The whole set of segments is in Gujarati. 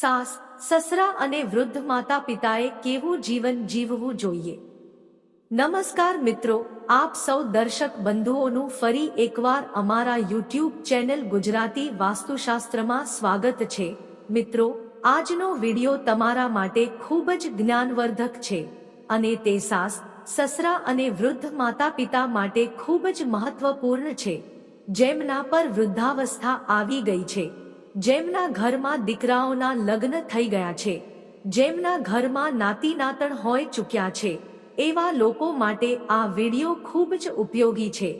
સાસ, સસરા અને વૃદ્ધ માતા પિતાએ કેવું જીવન જીવવું જોઈએ? નમસ્કાર મિત્રો, આપ સૌ દર્શક બંધુઓનું ફરી એકવાર અમારા યુટ્યુબ ચેનલ ગુજરાતી વાસ્તુશાસ્ત્રમાં સ્વાગત છે. મિત્રો, આજનો વિડિયો તમારા માટે ખૂબ જ જ્ઞાનવર્ધક છે અને તે સાસ, સસરા અને વૃદ્ધ માતા પિતા માટે ખૂબ જ મહત્વપૂર્ણ છે. જેમના પર વૃદ્ધાવસ્થા આવી ગઈ છે. જેમના ઘરમાં દીકરાઓના લગ્ન થઈ ગયા છે, જેમના ઘરમાં નાતી નાતણ હોય ચૂક્યા છે, એવા લોકો માટે આ વિડિયો ખૂબ જ ઉપયોગી છે.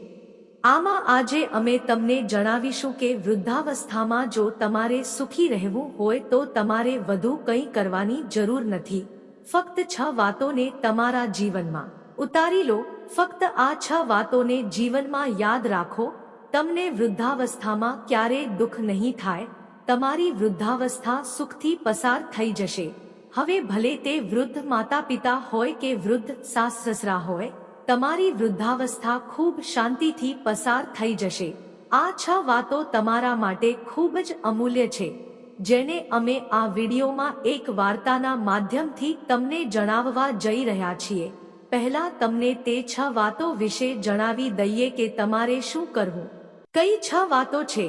આમાં આજે અમે તમને જણાવીશું કે વૃદ્ધાવસ્થામાં જો તમારે સુખી રહેવું હોય તો તમારે વધુ કંઈ કરવાની જરૂર નથી. ફક્ત છ વાતોને તમારા જીવનમાં ઉતારી લો. ફક્ત આ છ વાતોને જીવનમાં યાદ રાખો. તમને વૃદ્ધાવસ્થામાં ક્યારેય દુઃખ નહીં થાય. તમારી વૃદ્ધાવસ્થા સુખથી પસાર થઈ જશે. હવે ભલે તે વૃદ્ધ માતા પિતા હોય કે વૃદ્ધ સાસ સસરા હોય, તમારી વૃદ્ધાવસ્થા ખૂબ શાંતિથી પસાર થઈ જશે. આ છ વાતો તમારા માટે ખૂબ જ અમૂલ્ય છે. જેને અમે આ વિડીયોમાં એક વાર્તાના માધ્યમથી તમને જણાવવા જઈ રહ્યા છીએ. પહેલા તમને તે છ વાતો વિશે જણાવી દઈએ કે તમારે શું કરવું. કઈ છ વાતો છે?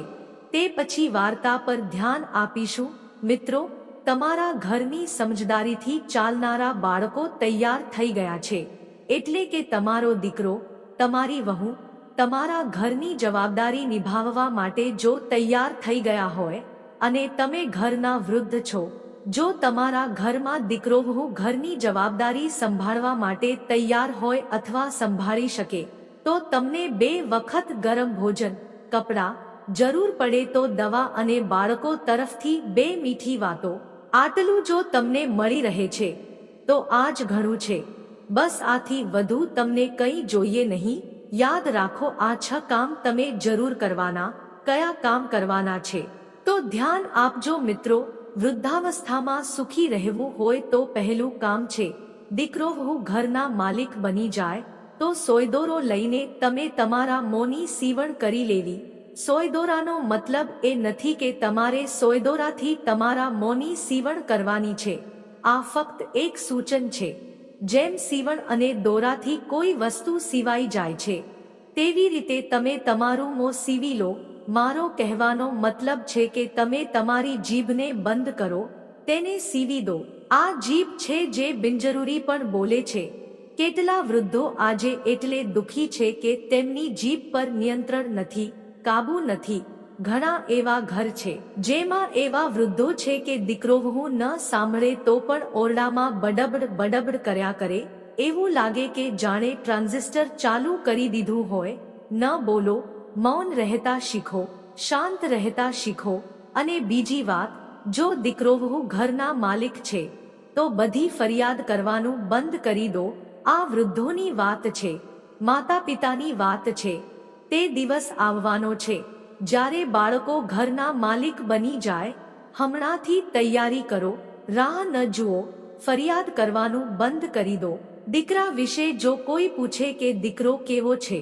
તે પછી વાર્તા પર ધ્યાન આપીશું. મિત્રો, તમારા ઘરની સમજદારીથી ચાલનારા બાળકો તૈયાર થઈ ગયા છે. એટલે કે તમારો દીકરો, તમારી વહુ, તમારા ઘરની જવાબદારી નિભાવવા માટે જો તૈયાર થઈ ગયા હોય, અને તમે ઘરના વૃદ્ધ છો, જો તમારા ઘરમાં દીકરો વહુ ઘરની જવાબદારી સંભાળવા માટે તૈયાર હોય અથવા સંભાળી શકે, તો તમને બે વખત ગરમ ભોજન, કપડાં જરૂર પડે તો દવા અને બાળકો તરફથી બે મીઠી વાતો. આટલું જો તમને મળી રહે છે, તો આ જ ઘણું છે. બસ આથી વધુ તમને કંઈ જોઈએ નહીં. યાદ રાખો આ છ કામ તમે જરૂર કરવાના, કયા કામ કરવાના છે. તો ધ્યાન આપજો મિત્રો, વૃદ્ધાવસ્થામાં સુખી રહેવું હોય તો પહેલું કામ છે. દીકરો હું ઘરના માલિક બની જાય, તો સોયદોરો લઈને તમે તમારા મોની સીવણ કરી લેવી. સોયદોરાનો મતલબ એ નથી કે તમારે સોયદોરાથી તમારા મોની સીવણ કરવાની છે. આ ફક્ત એક સૂચન છે. જેમ સીવણ અને દોરાથી કોઈ વસ્તુ સીવાઈ જાય છે. તેવી રીતે તમે તમારું મો સીવી લો. મારો કહેવાનો મતલબ છે કે તમે તમારી જીભને બંધ કરો. તેને સીવી દો. આ જીભ છે જે બિનજરૂરી પણ બોલે છે. કેટલા વૃદ્ધો આજે એટલે દુખી છે કે તેમની જીભ પર નિયંત્રણ નથી. કાબુ નથી. ઘણા એવા ઘર છે, જેમાં એવા વૃદ્ધો છે કે દીકરો હું ન સાંભળે તો પણ ઓરડામાં બડબડ બડબડ કર્યા કરે. એવું લાગે કે જાણે ટ્રાન્ઝિસ્ટર ચાલુ કરી દીધું હોય. ન બોલો, મૌન રહેતા શીખો, શાંત રહેતા શીખો. અને બીજી વાત, જો દીકરો હું ઘરના માલિક છે, તો બધી ફરિયાદ કરવાનું બંધ કરી દો. આ વૃદ્ધોની વાત છે માતા પિતાની વાત છે. તે દિવસ આવવાનો છે. જ્યારે બાળકો ઘરના માલિક બની જાય, હમણાંથી તૈયારી કરો, રાહ ન જુઓ, ફરિયાદ કરવાનું બંધ કરી દો. દીકરા વિશે જો કોઈ પૂછે કે દીકરો કેવો છે,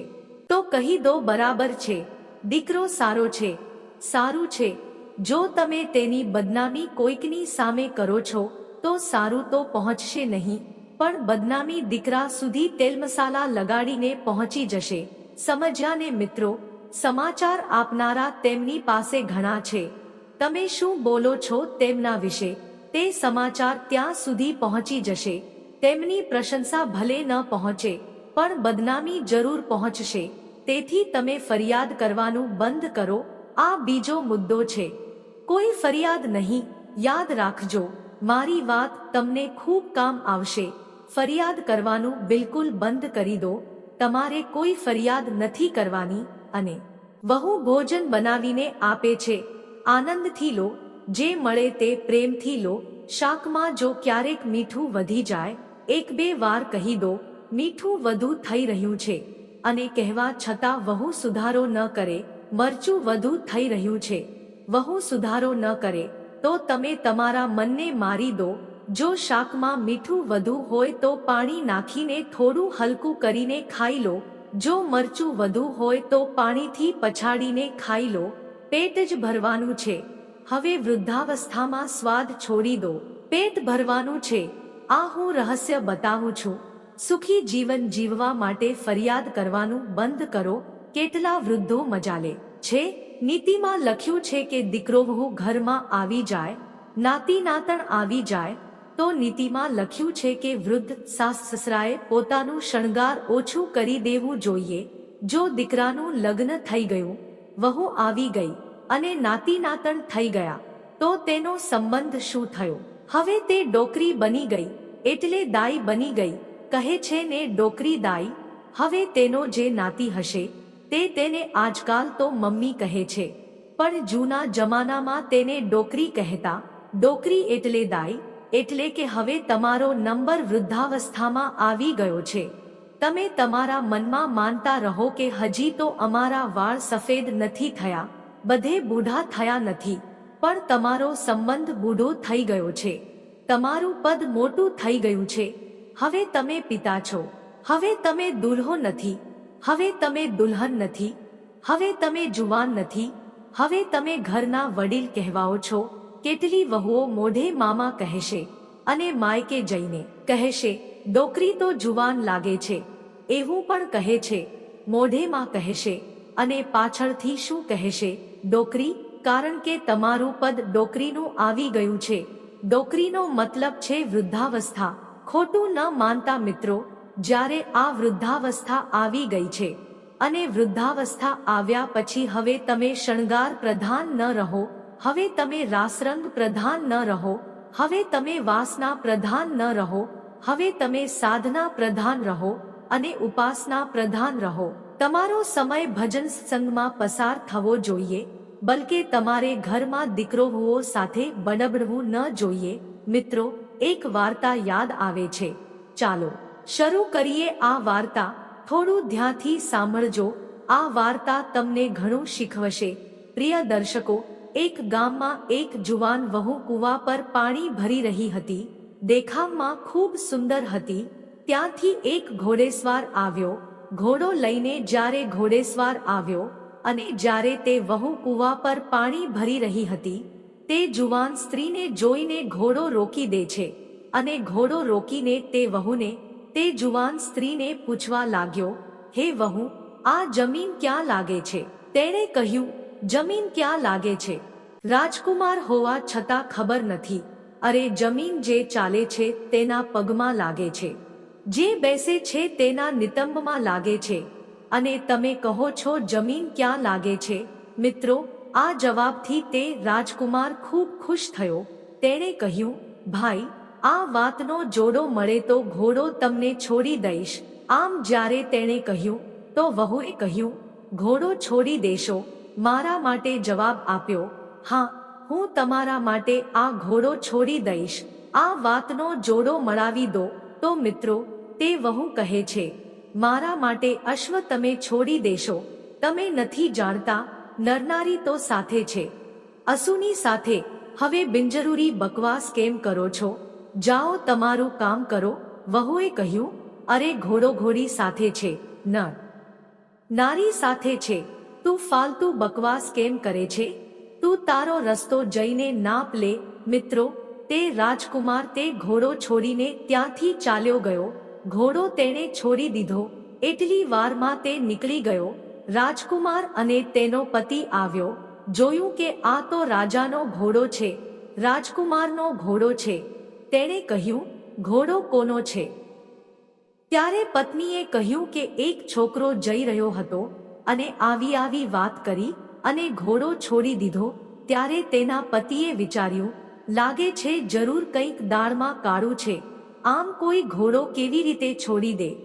તો કહી દો બરાબર છે. દીકરો સારો છે. સારું છે. જો તમે તેની બદનામી કોઈકની સામે કરો છો, તો સારું તો પહોંચશે નહીં. પણ બદનામી દીકરા સુધી તેલ મસાલા લગાડીને પહોંચી જશે. સમજ્યા ને મિત્રો, સમાચાર આપનારા તેમની પાસે ઘણા છે. તમે શું બોલો છો તેમના વિશે? તે સમાચાર ત્યાં સુધી પહોંચી જશે. તેમની પ્રશંસા ભલે ન પહોંચે, પણ બદનામી જરૂર પહોંચશે. તેથી તમે ફરિયાદ કરવાનું બંધ કરો. આ બીજો મુદ્દો છે. કોઈ ફરિયાદ નહીં, યાદ રાખજો. મારી વાત તમને ખૂબ કામ આવશે. ફરિયાદ કરવાનું બિલકુલ બંધ કરી દો. તમારે કોઈ ફરિયાદ નથી કરવાની અને વહુ ભોજન બનાવીને આપે છે. આનંદથી લો, જે મળે તે પ્રેમથી લો. શાકમાં જો ક્યારેક મીઠું વધી જાય, એક બે વાર કહી દો, મીઠું વધુ થઈ રહ્યું છે. અને કહેવા છતાં વહુ સુધારો ન કરે, મરચું વધુ થઈ રહ્યું છે. વહુ સુધારો ન કરે, તો તમે તમારા મનને મારી દો જો શાકમાં મીઠું વધુ હોય તો પાણી નાખીને થોડું હલકું કરીને ખાઈ લો. જો મરચું વધુ હોય તો પાણીથી પછાડીને ખાઈ લો. પેટ જ ભરવાનું છે. હવે વૃદ્ધાવસ્થામાં સ્વાદ છોડી દો. પેટ ભરવાનું છે. આ હું રહસ્ય બતાવું છું. સુખી જીવન જીવવા માટે ફરિયાદ કરવાનું બંધ કરો. કેટલા વૃદ્ધો મજા લે. છે. નીતિમાં લખ્યું છે કે દીકરો ઘરમાં આવી જાય. નાતી નાતણ આવી જાય. તો નીતિમાં લખ્યું છે કે વૃદ્ધ સાસ સસરાએ પોતાનું શણગાર ઓછું કરી દેવું જોઈએ. જો દીકરાનું લગ્ન થઈ ગયું, વહુ આવી ગઈ અને નાતી નાતણ થઈ ગયા, તો તેનો સંબંધ શું થયો? હવે તે ડોકરી બની ગઈ, એટલે દાઈ બની ગઈ, કહે છે ને ડોકરી દાઈ, હવે તેનો જે નાતી હશે, તે તેને આજકાલ તો મમ્મી કહે છે. પણ જૂના જમાનામાં તેને ડોકરી કહેતા, ડોકરી એટલે દાઈ એટલે કે હવે તમારો નંબર વૃદ્ધાવસ્થામાં આવી ગયો છે. તમે તમારા મનમાં માનતા રહો કે હજી તો અમારા વાળ સફેદ નથી થયા. બધે બૂઢા થયા નથી. પણ તમારો સંબંધ બૂઢો થઈ ગયો છે. તમારું પદ મોટું થઈ ગયું છે. હવે તમે પિતા છો. હવે તમે દુલ્હો નથી. હવે તમે દુલ્હન નથી. હવે તમે જુવાન નથી. હવે તમે ઘરના વડીલ કહેવાઓ છો. કેટલી વહુઓ મોઢે મામા કહેશે અને માયકે જઈને કહેશે, ડોકરી તો જુવાન લાગે છે. એવું પણ કહે છે, મોઢેમાં કહેશે અને પાછળથી શું કહેશે, ડોકરી? કારણ કે તમારું પદ ડોકરીનું આવી ગયું છે. ડોકરીનો મતલબ છે વૃદ્ધાવસ્થા. ખોટું ન માનતા મિત્રો, જ્યારે આ વૃદ્ધાવસ્થા આવી ગઈ છે. અને વૃદ્ધાવસ્થા આવ્યા પછી હવે તમે શણગાર પ્રધાન ન રહો હવે તમે રાસરંગ પ્રધાન ન રહો, હવે તમે વાસના પ્રધાન ન રહો, હવે તમે સાધના પ્રધાન રહો અને ઉપાસના પ્રધાન રહો. તમારો સમય ભજન સંગમાં પસાર થવો જોઈએ, બલકે તમારે ઘરમાં દીકરો હોવો સાથે બનબડવું ન જોઈએ. મિત્રો, એક વાર્તા યાદ આવે છે. ચાલો, શરૂ કરીએ આ વાર્તા. થોડું ધ્યાનથી સાંભળજો. આ વાર્તા તમને ઘણું શીખવશે. પ્રિય દર્શકો એક ગામમાં એક જુવાન વહુ કુવા પર પાણી ભરી રહી હતી. દેખાવમાં ખૂબ સુંદર હતી. ત્યાંથી એક ઘોડેસવાર આવ્યો. ઘોડો લઈને જ્યારે ઘોડેસવાર આવ્યો અને જ્યારે તે વહુ કુવા પર પાણી ભરી રહી હતી, તે જુવાન સ્ત્રીને જોઈને ઘોડો રોકી દે છે અને ઘોડો રોકીને તે વહુને, તે જુવાન સ્ત્રીને પૂછવા લાગ્યો, હે વહુ, આ જમીન ક્યાં લાગે છે? તેણે કહ્યું, જમીન ક્યાં લાગે છે? રાજકુમાર હોવા છતાં ખબર નથી. અરે જમીન જે ચાલે છે તેના પગમાં લાગે છે. જે બેસે છે તેના નિતંબમાં લાગે છે. અને તમે કહો છો જમીન ક્યાં લાગે છે? મિત્રો, આ જવાબથી તે રાજકુમાર ખૂબ ખુશ થયો. તેણે કહ્યું, ભાઈ, આ વાતનો જોડો મળે તો ઘોડો તમને છોડી દઈશ. આમ જ્યારે તેણે કહ્યું, તો વહુએ કહ્યું, ઘોડો છોડી દેશો. મારા માટે જવાબ આપ્યો હા, હું તમારા માટે આ ઘોડો છોડી દઈશ. આ વાતનો જોડો મળાવી દો. તો મિત્રો, તે વહુ કહે છે, મારા માટે અશ્વ તમે છોડી દેશો. તમે નથી જાણતા, નરનારી તો સાથે છે. અસુની સાથે, હવે બિનજરૂરી બકવાસ કેમ કરો છો? જાઓ તમારું કામ કરો. વહુએ કહ્યું, અરે, ઘોડો ઘોડી સાથે છે, નર. નારી સાથે છે. તું ફાલતુ બકવાસ કેમ કરે છે? તું તારો રસ્તો જઈને નાપ લે, મિત્રો, તે રાજકુમાર તે ઘોડો છોડીને ત્યાંથી ચાલ્યો ગયો. ઘોડો તેણે છોડી દીધો. એટલી વારમાં તે નીકળી ગયો. રાજકુમાર અને તેનો પતિ આવ્યો. જોયું કે આ તો રાજાનો ઘોડો છે. રાજકુમારનો ઘોડો છે. તેણે કહ્યું, ઘોડો કોનો છે? ત્યારે પત્નીએ કહ્યું કે એક છોકરો જઈ રહ્યો હતો અને આવી આવી વાત કરી. અને ઘોડો છોડી દીધો, ત્યારે તેના પતિએ વિચાર્યું, લાગે છે જરૂર કંઈક દાળમાં કાળું છે, આમ કોઈ ઘોડો કેવી રીતે છોડી દે?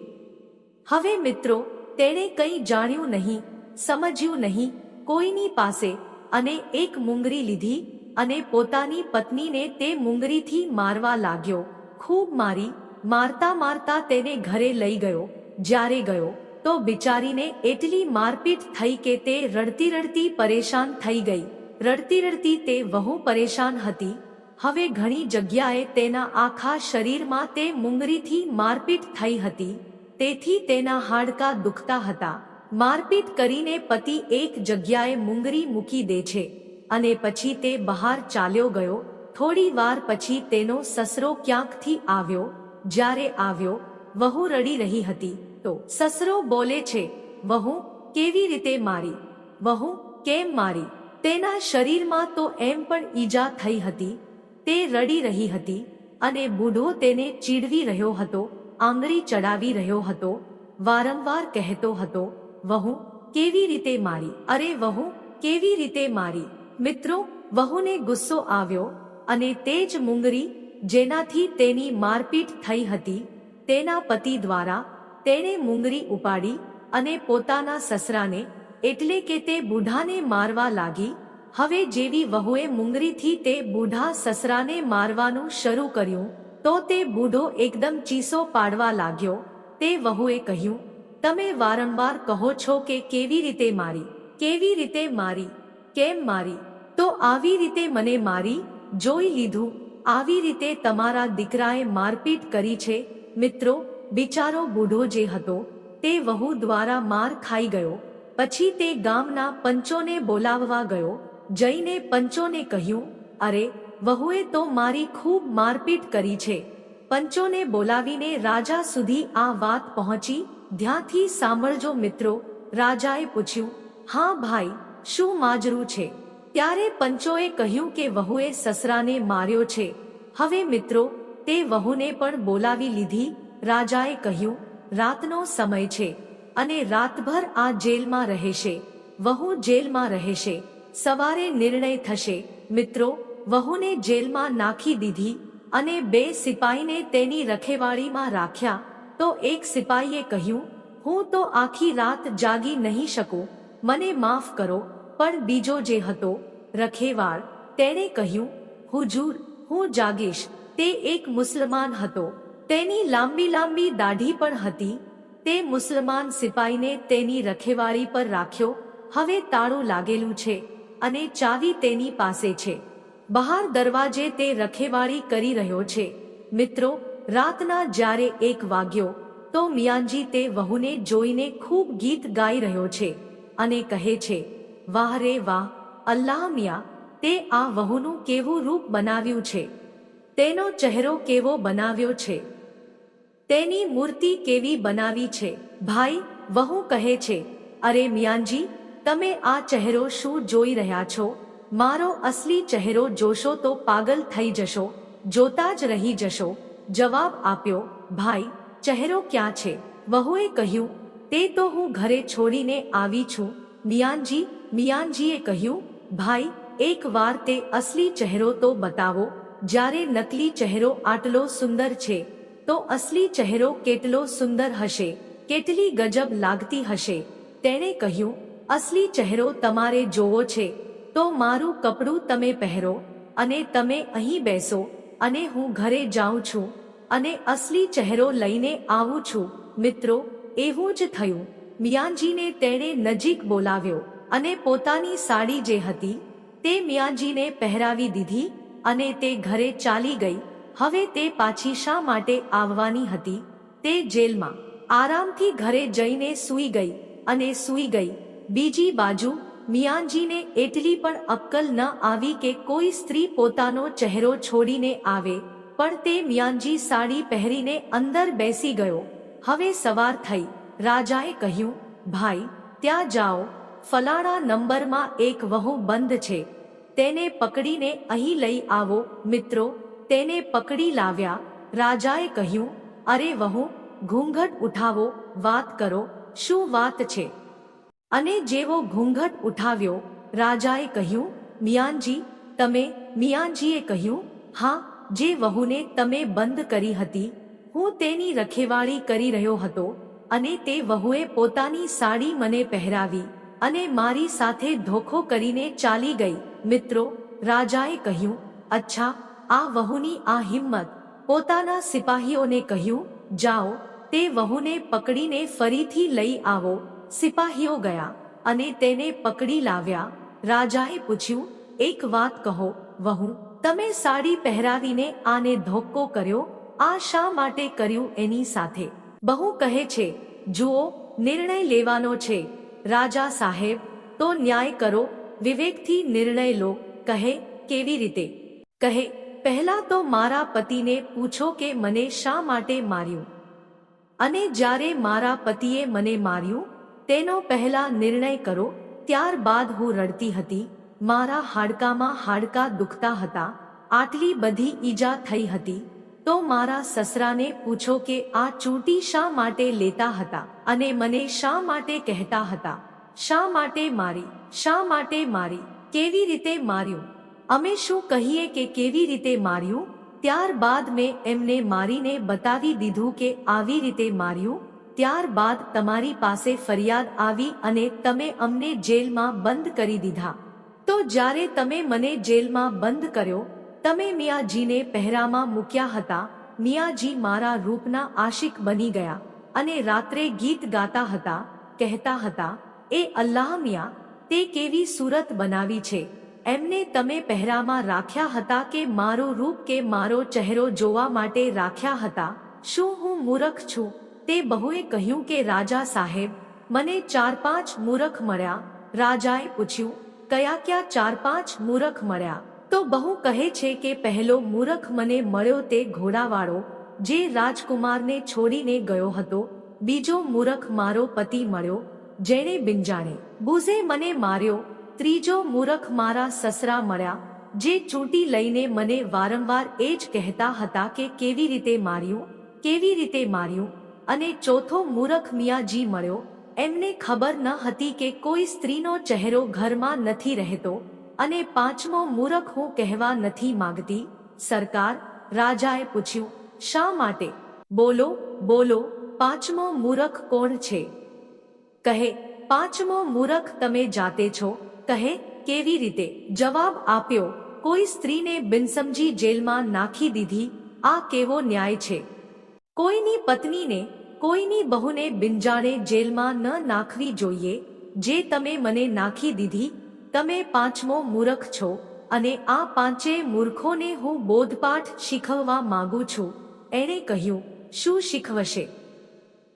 હવે મિત્રો, તેણે કંઈ જાણ્યું નહીં, સમજ્યું નહીં, કોઈની પાસે અને એક મુંગરી લીધી અને પોતાની પત્નીને તે મુંગરીથી મારવા લાગ્યો. ખૂબ મારી, મારતા મારતા તેને ઘરે લઈ ગયો, જ્યારે ગયો. તો બિચારીને એટલી મારપીટ થઈ કે તે રડતી રડતી પરેશાન થઈ ગઈ. રડતી રડતી તે બહુ પરેશાન હતી. હવે ઘણી જગ્યાએ તેના આખા શરીરમાં તે મુંગરીથી મારપીટ થઈ હતી. તેથી તેના હાડકા દુખતા હતા. મારપીટ કરીને પતિ એક જગ્યાએ મુંગરી મૂકી દે છે. અને પછી તે બહાર ચાલ્યો ગયો. થોડી વાર પછી તેનો સસરો ક્યાંકથી આવ્યો? જ્યારે આવ્યો, વહુ રડી રહી હતી. તો સસરો બોલે છે, વહુ, કેવી રીતે મારી? વહુ, કેમ મારી? તેના શરીરમાં તો એમ પણ ઈજા થઈ હતી. તે રડી રહી હતી અને બુઢો તેને ચીડવી રહ્યો હતો, આંગળી ચડાવી રહ્યો હતો, વારંવાર કહેતો હતો, વહુ, કેવી રીતે મારી? અરે વહુ, કેવી રીતે મારી? મિત્રો, વહુને ગુસ્સો આવ્યો અને તે જ મુંગરી જેનાથી તેની મારપીટ થઈ હતી, તેના પતિ દ્વારા તેણે મુંગરી ઉપાડી અને પોતાના સસરાને એટલે કે તે બુઢાને મારવા લાગી. હવે જેવી વહુએ મુંગરીથી તે બુઢા સસરાને મારવાનું શરૂ કર્યું, તો તે બુઢો એકદમ ચીસો પાડવા લાગ્યો. તે વહુએ કહ્યું, તમે વારંવાર કહો છો કે કેવી રીતે મારી, કેવી રીતે મારી, કેમ મારી? તો આવી રીતે મને મારી, જોઈ લીધું, આવી રીતે તમારા દીકરાએ મારપીટ કરી છે. મિત્રો બિચારો બુઢો જે હતો, તે વહુ દ્વારા માર ખાઈ ગયો, પછી તે ગામના પંચોને બોલાવવા ગયો, જઈને પંચોને કહ્યું, અરે, વહુએ તો મારી ખૂબ મારપીટ કરી છે. પંચોને બોલાવીને રાજા સુધી આ વાત પહોંચી ધ્યાંથી સાંભળજો મિત્રો, રાજાએ પૂછ્યું, હા ભાઈ, શું માજરું છે? ત્યારે પંચોએ કહ્યું કે વહુએ સસરાને માર્યો છે. હવે મિત્રો, તે વહુને પણ બોલાવી લીધી રાજાએ કહ્યું, રાતનો સમય છે અને રાતભર આ જેલમાં રહેશે, વહુ જેલમાં રહેશે, સવારે નિર્ણય થશે. મિત્રો, વહુને જેલમાં નાખી દીધી અને બે સિપાહીને તેની રખેવાળીમાં રાખ્યા, તો એક સિપાહીએ કહ્યું, હું તો આખી રાત જાગી નહીં શકું, મને માફ કરો. પણ બીજો જે હતો, રખેવાળ, તેણે કહ્યું, હુજૂર, હું જાગીશ. તે એક મુસલમાન હતો. તેની લાંબી લાંબી દાઢી પણ હતી. તે મુસલમાન સિપાહીને તેની રખેવાળી પર રાખ્યો. હવે તાળું લાગેલું છે અને ચાવી તેની પાસે છે. બહાર દરવાજે તે રખેવાળી કરી રહ્યો છે. મિત્રો, રાતના જ્યારે એક વાગ્યો, તો મિયાંજી તે વહુને જોઈને ખૂબ ગીત ગાઈ રહ્યો છે અને કહે છે, વાહ રે વાહ, અલ્લાહ મિયા, તે આ વહુનું કેવું રૂપ બનાવ્યું છે. તેનો ચહેરો કેવો બનાવ્યો છે. તેની મૂર્તિ કેવી બનાવી છે? ભાઈ, વહુ કહે છે, અરે મિયાનજી, તમે આ ચહેરો શું જોઈ રહ્યા છો? મારો અસલી ચહેરો જોશો તો પાગલ થઈ જશો, જોતા જ રહી જશો. જવાબ આપ્યો, ભાઈ, ચહેરો ક્યાં છે? વહુએ કહ્યું, તે તો હું ઘરે છોડીને આવી છું. મિયાનજી, મિયાનજીએ કહ્યું, ભાઈ, એક વાર તે અસલી ચહેરો તો બતાવો, જ્યારે નકલી ચહેરો આટલો સુંદર છે. તો અસલી ચહેરો કેટલો સુંદર હશે, કેટલી ગજબ લાગતી હશે. તેણે કહ્યું, અસલી ચહેરો તમારે જોવો છે, તો મારું કપડું તમે પહેરો અને તમે અહીં બેસો અને હું ઘરે જાઉં છું અને અસલી ચહેરો લઈને આવું છું. મિત્રો, એવું જ થયું મિયાંજીને તેણે નજીક બોલાવ્યો અને પોતાની સાડી જે હતી તે મિયાંજીને પહેરાવી દીધી અને તે ઘરે ચાલી ગઈ. હવે તે પાછી શા માટે આવવાની હતી? તે જેલમાં. આરામથી ઘરે જઈને સૂઈ ગઈ અને સૂઈ ગઈ. બીજી બાજુ, મિયાનજીને એટલી પણ અક્કલ ન આવી કે કોઈ સ્ત્રી પોતાનો ચહેરો છોડીને આવે, પણ તે મિયાનજી સાડી પહેરીને અંદર બેસી ગયો. હવે સવાર થઈ. રાજાએ કહ્યું, ભાઈ, ત્યાં જાઓ. ફલાણા નંબરમાં એક વહુ બંધ છે. તેને પકડીને અહીં લઈ આવો, મિત્રો. તેને પકડી લાવ્યા. રાજાએ કહ્યું, અરે વહુ, ઘૂંઘટ ઉઠાવો, વાત કરો, શું વાત છે? અને જેવો ઘૂંઘટ ઉઠાવ્યો, રાજાએ કહ્યું, મિયાનજી, તમે મિયાનજીએ કહ્યું, હા, જે વહુને તમે બંધ કરી હતી, હું તેની રખેવાળી કરી રહ્યો હતો, અને તે વહુએ પોતાની સાડી મને પહેરાવી, અને મારી સાથે ધોખો કરીને ચાલી ગઈ. મિત્રો, રાજાએ કહ્યું, અચ્છા આ વહુની આ હિંમત. પોતાના સિપાહીઓને કહ્યું, જાઓ, તે વહુને પકડીને ફરીથી લઈ આવો. સિપાહીઓ ગયા અને તેને પકડી લાવ્યા. રાજાએ પૂછ્યું, એક વાત કહો, વહુ, તમે સાડી પહેરાવીને આને ધોક્કો કર્યો? આ શા માટે કર્યું એની સાથે? બહુ કહે છે, જુઓ, નિર્ણય લેવાનો છે. રાજા સાહેબ, તો ન્યાય કરો, વિવેકથી નિર્ણય લો. કહે, કેવી રીતે? કહે પહેલા તો મારા પતિને પૂછો કે મને શા માટે માર્યું? અને જ્યારે મારા પતિએ મને માર્યું, તેનો પહેલા નિર્ણય કરો, ત્યારબાદ હું રડતી હતી, મારા હાડકામાં હાડકા દુખતા હતા, આટલી બધી ઈજા થઈ હતી, તો મારા સસરાને પૂછો કે આ ચૂંટી શા માટે લેતા હતા અને મને શા માટે કહેતા હતા? શા માટે મારી? શા માટે મારી? કેવી રીતે માર્યું? અમે શું કહીએ કે કેવી રીતે માર્યું? ત્યારબાદ મેં એમને મારીને બતાવી દીધું કે આવી રીતે માર્યું. ત્યારબાદ તમારી પાસે ફરિયાદ આવી અને તમે અમને જેલમાં બંધ કરી દીધા. તો જ્યારે તમે મને જેલમાં બંધ કર્યો, તમે મિયાજીને પહેરામાં મૂક્યા હતા. મિયાજી મારા રૂપના આશિક બની ગયા અને રાત્રે ગીત ગાતા હતા, કહેતા હતા, એ અલ્લાહ મિયા, તે કેવી સુરત બનાવી છે? એમને તમે પહેરામાં રાખ્યા હતા કે મારો રૂપ કે મારો ચહેરો જોવા માટે રાખ્યા હતા? શું હું મૂરખ છું? તે બહુએ કહ્યું કે, રાજા સાહેબ, મને ચાર પાંચ મૂરખ મળ્યા. રાજાએ પૂછ્યું, કયા કયા ચાર પાંચ મૂરખ મળ્યા? તો બહુ કહે છે કે, પહેલો મૂરખ મને મળ્યો તે ઘોડાવાળો, જે રાજકુમારને છોડીને ગયો હતો. બીજો મૂરખ મારો પતિ મળ્યો, જેણે બિંજાણે બુઝે મને માર્યો ત્રીજો મૂરખ મારા સસરા મળ્યા, જે ચૂંટી લઈને મને વારંવાર એ જ કહેતા હતા કે કેવી રીતે માર્યું, કેવી રીતે માર્યું? અને ચોથો મૂરખ મિયાજી મળ્યો, એમને ખબર ન હતી કે કોઈ સ્ત્રીનો ચહેરો ઘરમાં નથી રહેતો, અને પાંચમો મૂરખ હું કહેવા નથી માંગતી, સરકાર, રાજાએ પૂછ્યું, શા માટે? બોલો બોલો, પાંચમો મૂરખ કોણ છે? કહે, પાંચમો મૂરખ તમે જાતે છો કહે, કેવી રીતે? જવાબ આપ્યો, કોઈ સ્ત્રીને બિનસમજી જેલમાં નાખી દીધી, આ કેવો ન્યાય છે? કોઈની પત્નીને, કોઈની બહુને બિનજાણે જેલમાં ન નાખવી જોઈએ, જે તમે મને નાખી દીધી, તમે પાંચમો મૂરખ છો, અને આ પાંચે મૂર્ખોને હું બોધપાઠ શીખવવા માંગુ છું. એણે કહ્યું, શું શીખવશે?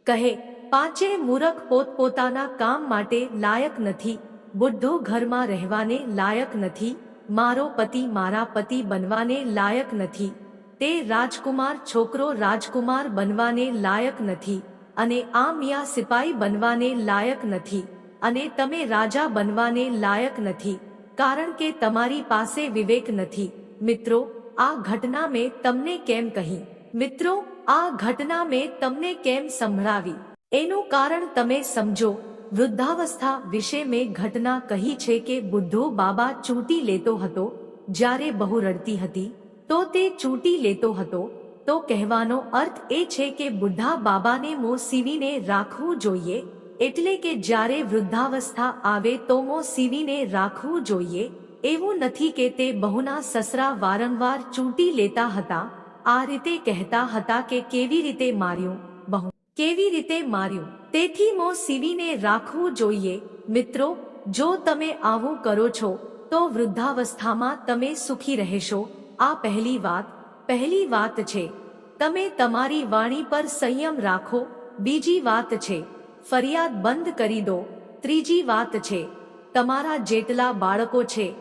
કહે, પાંચે મૂરખ પોતપોતાના કામ માટે લાયક નથી બુદ્ધો ઘરમાં રહેવાને લાયક નથી, મારો પતિ મારા પતિ બનવાને લાયક નથી, તે રાજકુમાર છોકરો રાજકુમાર બનવાને લાયક નથી, અને આ મિયા સિપાઈ બનવાને લાયક નથી, અને તમે રાજા બનવાને લાયક નથી, કારણ કે તમારી પાસે વિવેક નથી. મિત્રો, આ ઘટના મેં તમને કેમ કહી? મિત્રો, આ ઘટના મેં તમને કેમ સંભળાવી? એનું કારણ તમે સમજો. વૃદ્ધાવસ્થા વિશે મેં ઘટના કહી છે કે બુદ્ધો બાબા ચૂંટી લેતો હતો, જ્યારે બહુ રડતી હતી. તો તે ચૂંટી લેતો હતો. તો કહેવાનો અર્થ એ છે કે બુદ્ધા બાબાને મોં સીવીને રાખવું જોઈએ, એટલે કે જ્યારે વૃદ્ધાવસ્થા આવે તો મોં સીવીને રાખવું જોઈએ. એવું નથી કે તે બહુના સસરા વારંવાર ચૂંટી લેતા હતા. આ રીતે કહેતા હતા કે કેવી રીતે માર્યું બહુ કેવી રીતે માર્યું? તેથી મોં સીવીને રાખવું જોઈએ. મિત્રો, જો તમે આવું કરો છો, તો વૃદ્ધાવસ્થામાં તમે સુખી રહેશો. આ પહેલી વાત. પહેલી વાત છે, તમે તમારી વાણી પર સંયમ રાખો. બીજી વાત છે, ફરિયાદ બંધ કરી દો. ત્રીજી વાત છે, તમારા જેટલા બાળકો છે,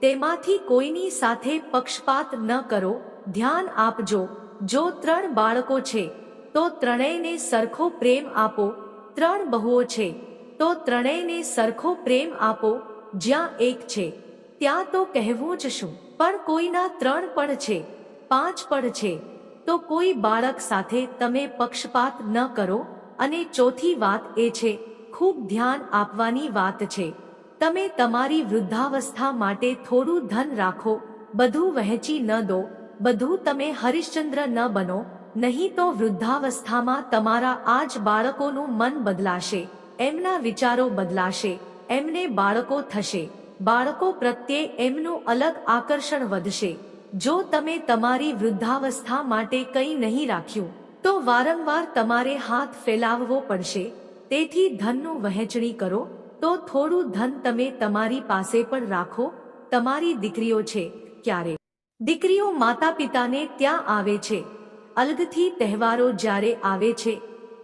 તેમાંથી કોઈની સાથે પક્ષપાત ન કરો. ધ્યાન આપજો. જો ત્રણ બાળકો છે, તો ત્રણેયને સરખો પ્રેમ આપો. ત્રણ બહુઓ છે, તો ત્રણેયને સરખો પ્રેમ આપો, જ્યાં એક છે. ત્યાં તો કહેવું જ શું, પણ કોઈના ત્રણ પણ છે, પાંચ પણ છે. તો કોઈ બાળક સાથે તમે પક્ષપાત ન કરો, અને ચોથી વાત એ છે, ખૂબ ધ્યાન આપવાની વાત છે. તમે તમારી વૃદ્ધાવસ્થા માટે થોડું ધન રાખો, બધું વહેંચી ન દો, બધું તમે હરિશ્ચંદ્ર ન બનો નહીં તો વૃદ્ધાવસ્થામાં તમારા આ જ બાળકોનું મન બદલાશે, એમના વિચારો બદલાશે, એમને બાળકો થશે, બાળકો પ્રત્યે એમનું અલગ આકર્ષણ વધશે. જો તમે તમારી વૃદ્ધાવસ્થા માટે કંઈ નહીં રાખ્યું, તો વારંવાર તમારે હાથ ફેલાવવો પડશે. તેથી ધનનું વહેંચણી કરો, તો થોડું ધન તમે તમારી પાસે પણ રાખો. તમારી દીકરીઓ છે ક્યારે? દીકરીઓ માતા પિતાને ત્યાં આવે છે. અલગથી તહેવારો જ્યારે આવે છે,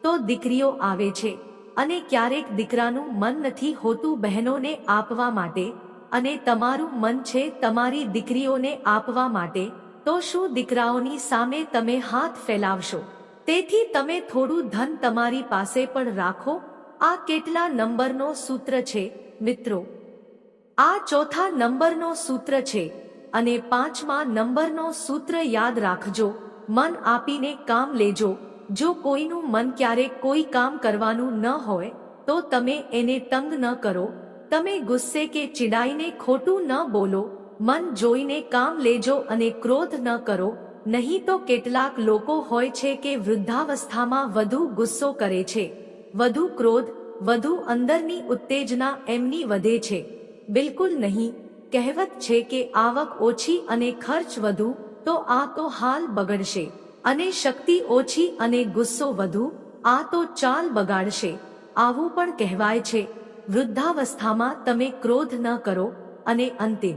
તો દીકરીઓ આવે છે અને ક્યારેક દીકરાનું મન નથી હોતું બહેનોને આપવા માટે અને તમારું મન છે તમારી દીકરીઓને આપવા માટે, તો શું દીકરાઓની સામે તમે હાથ ફેલાવશો? તેથી તમે થોડું ધન તમારી પાસે પણ રાખો. આ કેટલા નંબરનો સૂત્ર છે, મિત્રો? આ ચોથા નંબરનો સૂત્ર છે અને પાંચમા નંબરનો સૂત્ર યાદ રાખજો. મન આપીને કામ લેજો. જો કોઈનું મન ક્યારેક કોઈ કામ કરવાનું ન હોય, તો તમે એને તંગ ન કરો. તમે ગુસ્સે કે ચીડાઈને ખોટું ન બોલો. મન જોઈને કામ લેજો અને ક્રોધ ન કરો. નહીં તો કેટલાક લોકો હોય છે કે વૃદ્ધાવસ્થામાં વધુ ગુસ્સો કરે છે. વધુ ક્રોધ, વધુ અંદરની ઉત્તેજના એમની વધે છે. બિલકુલ નહીં. કહેવત છે કે આવક ઓછી અને ખર્ચ વધુ તો આ તો હાલ બગડશે. અને શક્તિ ઓછી અને ગુસ્સો વધુ, આ તો ચાલ બગાડશે. આવું પણ કહેવાય છે. વૃદ્ધાવસ્થામાં તમે ક્રોધ ન કરો. અને અંતિમ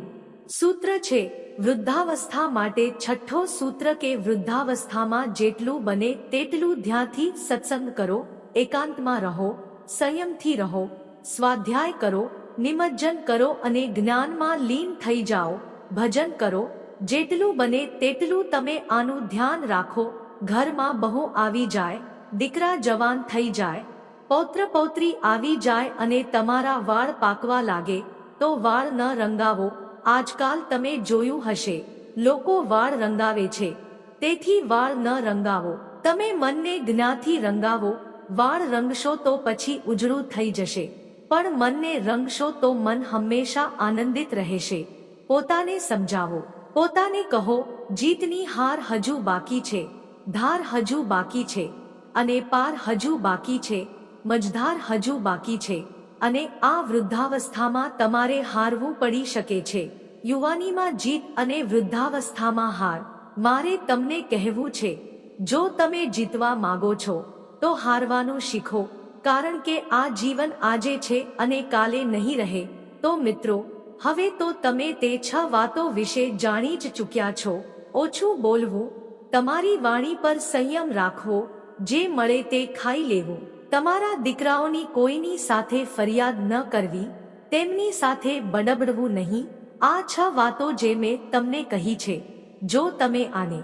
સૂત્ર છે, વૃદ્ધાવસ્થા માટે છઠ્ઠો સૂત્ર કે વૃદ્ધાવસ્થામાં જેટલું બને તેટલું ધ્યાનથી સત્સંગ કરો, એકાંતમાં રહો, સંયમથી રહો, સ્વાધ્યાય કરો, નિમજ્જન કરો અને જ્ઞાનમાં લીન થઈ જાઓ, ભજન કરો જેટલું બને તેટલું તમે આનું ધ્યાન રાખો. ઘરમાં બહુ આવી જાય, દીકરા જવાન થઈ જાય, પૌત્ર પૌત્રી આવી જાય અને તમારા વાળ પાકવા લાગે, તો વાળ ન રંગાવો. આજકાલ તમે જોયું હશે, લોકો વાળ રંગાવે છે. તેથી વાળ ન રંગાવો. તમે મનને જ્ઞાથી રંગાવો. વાળ રંગશો તો પછી ઉજળું થઈ જશે. પણ મનને રંગશો તો મન હંમેશા આનંદિત રહેશે. પોતાને સમજાવો. પોતાને કહો, જીતની હાર હજુ બાકી છે, ધાર હજુ બાકી છે, અને પાર હજુ બાકી છે, મજધાર હજુ બાકી છે, અને આ વૃદ્ધાવસ્થામાં તમારે હારવું પડી શકે છે. યુવાનીમાં જીત અને વૃદ્ધાવસ્થામાં હાર. મારે તમને કહેવું છે, જો તમે જીતવા માગો છો, તો હારવાનું શીખો, કારણ કે આ જીવન આજે છે અને કાલે નહીં રહે. તો મિત્રો હવે તો તમે તે છ વાતો વિશે જાણી જ ચૂક્યા છો. ઓછું બોલવું, તમારી વાણી પર સંયમ રાખવો, જે મળે તે ખાઈ લેવું. તમારા દીકરાઓની કોઈની સાથે ફરિયાદ ન કરવી, તેમની સાથે બડબડવું નહીં. આ છ વાતો જે મેં તમને કહી છે, જો તમે આને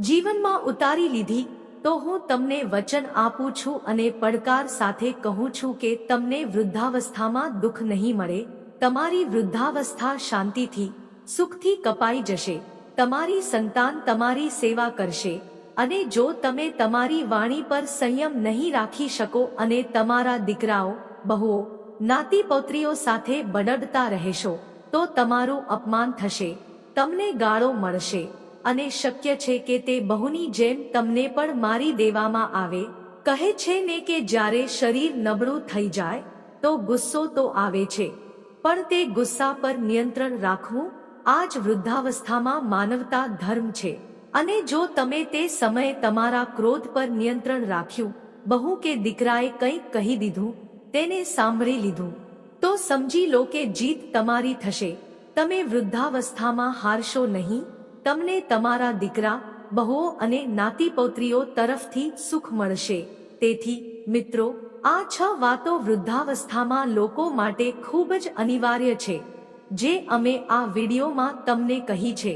જીવનમાં ઉતારી લીધી, તો હું તમને વચન આપું છું અને પડકાર સાથે કહું છું કે તમને વૃદ્ધાવસ્થામાં દુઃખ નહીં મળે. તમારી વૃદ્ધાવસ્થા શાંતિથી, સુખથી કપાઈ જશે. તમારી સંતાન તમારી સેવા કરશે. અને જો તમે તમારી વાણી પર સંયમ નહીં રાખી શકો અને તમારા દીકરાઓ, બહુઓ નાતી પૌત્રીઓ સાથે બડડતા રહેશો, તો તમારું અપમાન થશે. તમને ગાળો મળશે. અને શક્ય છે કે તે બહુની જેમ તમને પણ મારી દેવામાં આવે. કહે છે ને કે જ્યારે શરીર નબળું થઈ જાય, તો ગુસ્સો તો આવે છે. પણ તે ગુસ્સા પર નિયંત્રણ રાખવું આ જ વૃદ્ધાવસ્થામાં માનવતા ધર્મ છે. અને જો તમે તે સમયે તમારા ક્રોધ પર નિયંત્રણ રાખ્યું, બહુ કે દીકરાએ કંઈક કહી દીધું, તેને સાંભળી લીધું, તો સમજી લો કે જીત તમારી થશે. તમે વૃદ્ધાવસ્થામાં હારશો નહીં, તમને તમારા દીકરા, બહુઓ અને નાતી પૌત્રીઓ તરફથી સુખ મળશે. તેથી મિત્રો આ છ વાતો વૃદ્ધાવસ્થામાં લોકો માટે ખૂબ જ અનિવાર્ય છે, જે અમે આ વિડીયોમાં તમને કહી છે.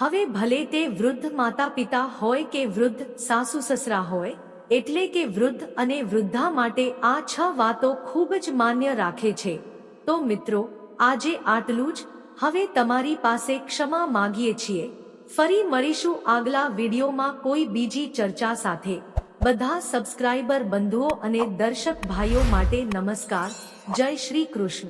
હવે ભલે તે વૃદ્ધ માતા પિતા હોય કે વૃદ્ધ સાસુ સસરા હોય, એટલે કે વૃદ્ધ અને વૃદ્ધા માટે આ છ વાતો ખૂબ જ માન્ય રાખે છે. તો મિત્રો, આજે આટલું જ. હવે તમારી પાસે ક્ષમા માગીએ છીએ. ફરી મળીશું આગલા વિડીયોમાં કોઈ બીજી ચર્ચા સાથે. બધા સબસ્ક્રાઇબર બંધુઓ અને દર્શક ભાઈઓ માટે નમસ્કાર. જય શ્રી કૃષ્ણ.